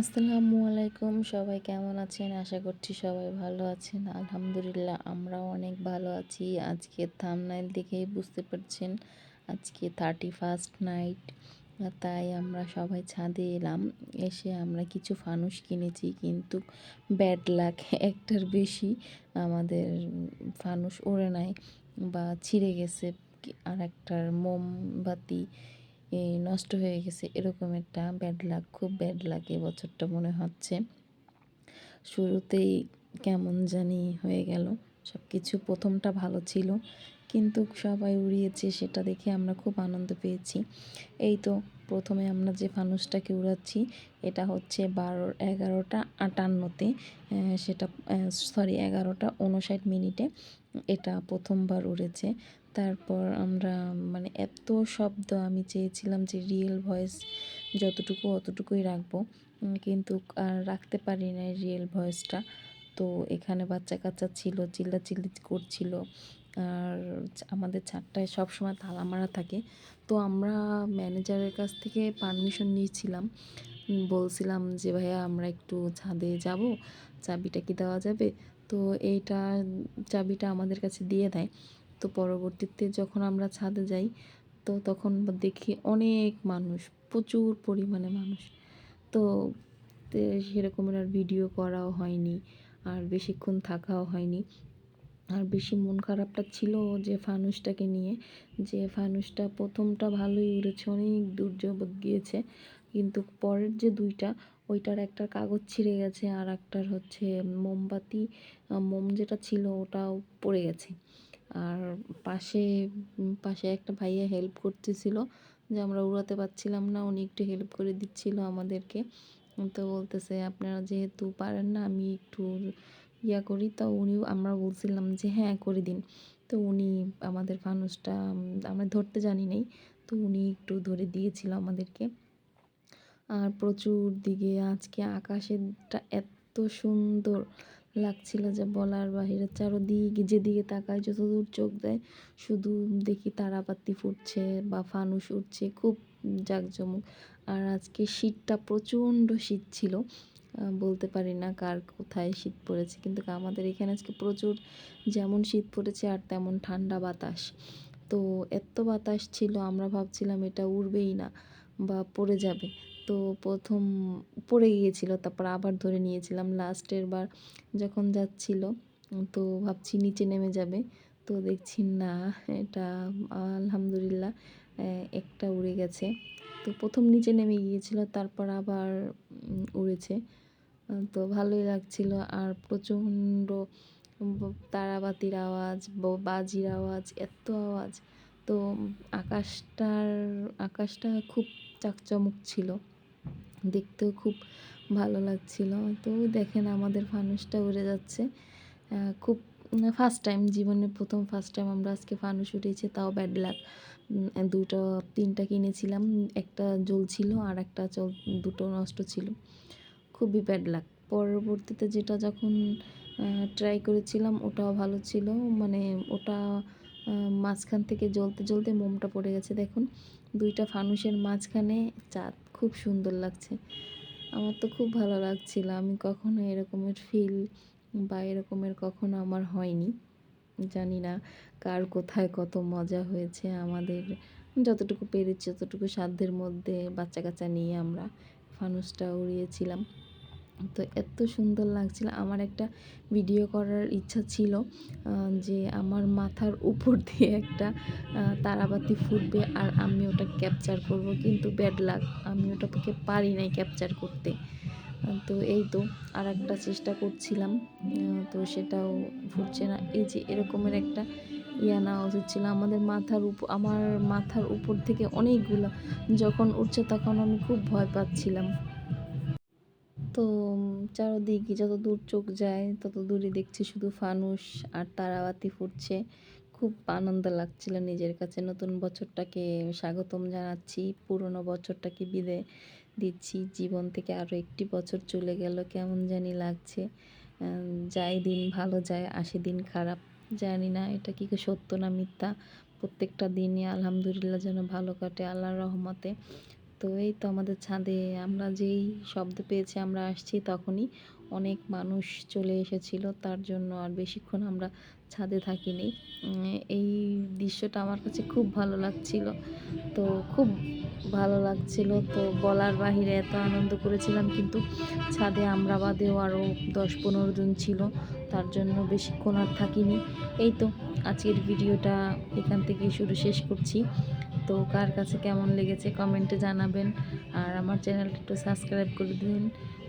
আসসালামু আলাইকুম, সবাই কেমন আছেন? আশা করছি সবাই ভালো আছেন। আলহামদুলিল্লাহ আমরাও অনেক ভালো আছি। আজকে থামনাইল দেখেই বুঝতে পারছেন, আজকে থার্টি ফার্স্ট নাইট তাই আমরা সবাই ছাদে এলাম। এসে আমরা কিছু ফানুস কিনেছি, কিন্তু ব্যাড লাক একটার বেশি আমাদের ফানুস ওড়ে নাই বা ছিঁড়ে গেছে। আর একটার মোমবাতি এই নষ্ট হয়ে গেছে, এরকম একটা ব্যাড লাগ খুব ব্যাড লাক বছরটা মনে হচ্ছে। শুরুতেই কেমন জানি হয়ে গেল। সব কিছু প্রথমটা ভালো ছিল। কিন্তু সবাই উড়িয়েছে, সেটা দেখে আমরা খুব আনন্দ পেয়েছি। এই তো প্রথমে আমরা যে ফানুসটাকে উড়াচ্ছি, এটা হচ্ছে বারো, এগারোটা আটান্নতে সেটা সরি এগারোটা উনষাট মিনিটে এটা প্রথমবার উড়েছে। তারপর আমরা মানে এত শব্দ আমি চেয়েছিলাম যে রিয়েল ভয়েস যতটুকু অতটুকুই রাখব, কিন্তু আর রাখতে পারি না রিয়েল ভয়েসটা তো এখানে বাচ্চা কাচ্চা ছিল, চিল্লাচিল্লি করছিল। আর আমাদের ছাদটায় সবসময় তালা মারা থাকে। তো আমরা ম্যানেজারের কাছ থেকে পারমিশন নিয়েছিলাম। বলছিলাম যে, ভাইয়া, আমরা একটু ছাদে যাব। চাবিটা কি দেওয়া যাবে? তো এইটা চাবিটা আমাদের কাছে দিয়ে দেয়। তো পরবর্তীতে যখন আমরা ছাদে যাই, তো তখন দেখি অনেক মানুষ, প্রচুর পরিমাণে মানুষ। তো সেরকমের আর ভিডিও করাও হয়নি। আর বেশিক্ষণ থাকাও হয়নি। আর বেশি মন খারাপটা ছিল যে ফানুসটাকে নিয়ে, যে ফানুসটা প্রথমটা ভালোই উড়েছে, অনেক দূর গিয়েছে, কিন্তু পরের যে দুইটা, ওইটার একটা কাগজ ছিঁড়ে গেছে আর একটার হচ্ছে মোমবাতি মোম যেটা ছিল ওটাও পড়ে গেছে। আর পাশে পাশে একটা ভাইয়া হেল্প করতেছিল যে আমরা উড়াতে পারছিলাম না, উনি একটু হেল্প করে দিচ্ছিল আমাদেরকে। তো বলতেছে, আপনারা যেহেতু পারেন না, আমি একটু ইয়া করি। তো উনি, আমরা বলছিলাম যে হ্যাঁ করে দিন। তো উনি আমাদের ফানুসটা আমরা ধরতে জানি নেই। তো উনি একটু ধরে দিয়েছিল আমাদেরকে। আর প্রচুর দিকে আজকে আকাশেরটা এত সুন্দর লাগছিল যে, বলার বাহিরে চারোদিক যেদিকে তাকায়, যতদূর চোখ দেয়, শুধু দেখি তারাবাতি ফুটছে বা ফানুস উঠছে। খুব জাঁকজমক। আর আজকে শীতটা প্রচণ্ড শীত ছিল। বলতে পারি না কার কোথায় শীত পড়েছে, কিন্তু আমাদের এখানে আজকে প্রচুর যেমন শীত পড়েছে আর তেমন ঠান্ডা বাতাস। তো এত বাতাস ছিল, আমরা ভাবছিলাম এটা উড়বেই না বা পড়ে যাবে। তো প্রথম পড়ে গিয়েছিল, তারপর আবার ধরে নিয়েছিলাম। লাস্টের বার যখন যাচ্ছিল, তো ভাবছি নিচে নেমে যাবে। তো দেখছি না, এটা আলহামদুলিল্লাহ একটা উড়ে গেছে। তো প্রথম নিচে নেমে গিয়েছিল, তারপর আবার উড়েছে। তো ভালোই লাগছিল। আর প্রচণ্ড তারাবাতির আওয়াজ বাজির আওয়াজ, এত আওয়াজ। তো আকাশটার, আকাশটা খুব চাকচমক ছিল। দেখতেও খুব ভালো লাগছিল। তো দেখেন আমাদের ফানুসটা উড়ে যাচ্ছে। খুব, ফার্স্ট টাইম জীবনে প্রথম ফার্স্ট টাইম আমরা আজকে ফানুস উঠেছি তাও ব্যাড লাক। দুটো তিনটা কিনেছিলাম। একটা জ্বলছিল আর একটা চল, দুটো নষ্ট ছিল। খুবই ব্যাড লাক পরবর্তীতে যেটা যখন ট্রাই করেছিলাম, ওটাও ভালো ছিল। মানে ওটা মাঝখান থেকে জ্বলতে জ্বলতে মোমটা পড়ে গেছে। দেখুন, দুইটা ফানুসের মাঝখানে চাঁদ। খুব সুন্দর লাগছে। আমার তো খুব ভালো লাগছিল। আমি কখনো এরকমের ফিল বা এরকমের কখনো আমার হয়নি। জানি না কার কোথায় কত মজা হয়েছে আমাদের। যতটুকু পেরেছি, যতটুকু সাধ্যের মধ্যে বাচ্চা কাচ্চা নিয়ে আমরা ফানুসটা উড়িয়েছিলাম। তো এত সুন্দর লাগছিল। আমার একটা ভিডিও করার ইচ্ছা ছিল যে আমার মাথার উপর দিয়ে একটা তারাবাতি ফুটবে আর আমি ওটা ক্যাপচার করব। কিন্তু ব্যাড লাক আমি ওটাকে পারি নাই ক্যাপচার করতে। তো এই তো আর একটা চেষ্টা করছিলাম তো সেটাও ফুটছে না। এই যে এরকমের একটা ইয়া নেওয়া উচিত ছিল আমাদের মাথার উপর আমার মাথার উপর থেকে অনেকগুলো যখন উঠছে তখন আমি খুব ভয় পাচ্ছিলাম। তো চারোদিকে যত দূর চোখ যায় তত দূরে দেখছি শুধু ফানুস আর তারাবাতি ফুটছে। খুব আনন্দ লাগছিল নিজের কাছে। নতুন বছরটাকে স্বাগতম জানাচ্ছি, পুরনো বছরটাকে বিদায় দিচ্ছি। জীবন থেকে আরও একটি বছর চলে গেল, কেমন জানি লাগছে। যাই দিন ভালো যায়, আসে দিন খারাপ, জানি না এটা কি সত্য না মিথ্যা। প্রত্যেকটা দিনই আলহামদুলিল্লাহ যেন ভালো কাটে আল্লাহর রহমতে। তো এই তো আমাদের ছাদে আমরা যেই শব্দ পেয়েছি, আমরা আসছি তখনই অনেক মানুষ চলে এসেছিল, তার জন্য আর বেশিক্ষণ আমরা ছাদে থাকিনি। এই দৃশ্যটা আমার কাছে খুব ভালো লাগছিল। তো খুব ভালো লাগছিল, তো বলার বাহিরে এত আনন্দ করেছিলাম, কিন্তু ছাদে আমরা বাদেও আরও দশ পনেরো জন ছিল, তার জন্য বেশিক্ষণ আর থাকিনি। এই তো, আজকের ভিডিওটা এখান থেকে শুরু শেষ করছি। তো কার কাছে কেমন লেগেছে কমেন্টে জানাবেন, আর আমার চ্যানেলটা একটু সাবস্ক্রাইব করে দিন।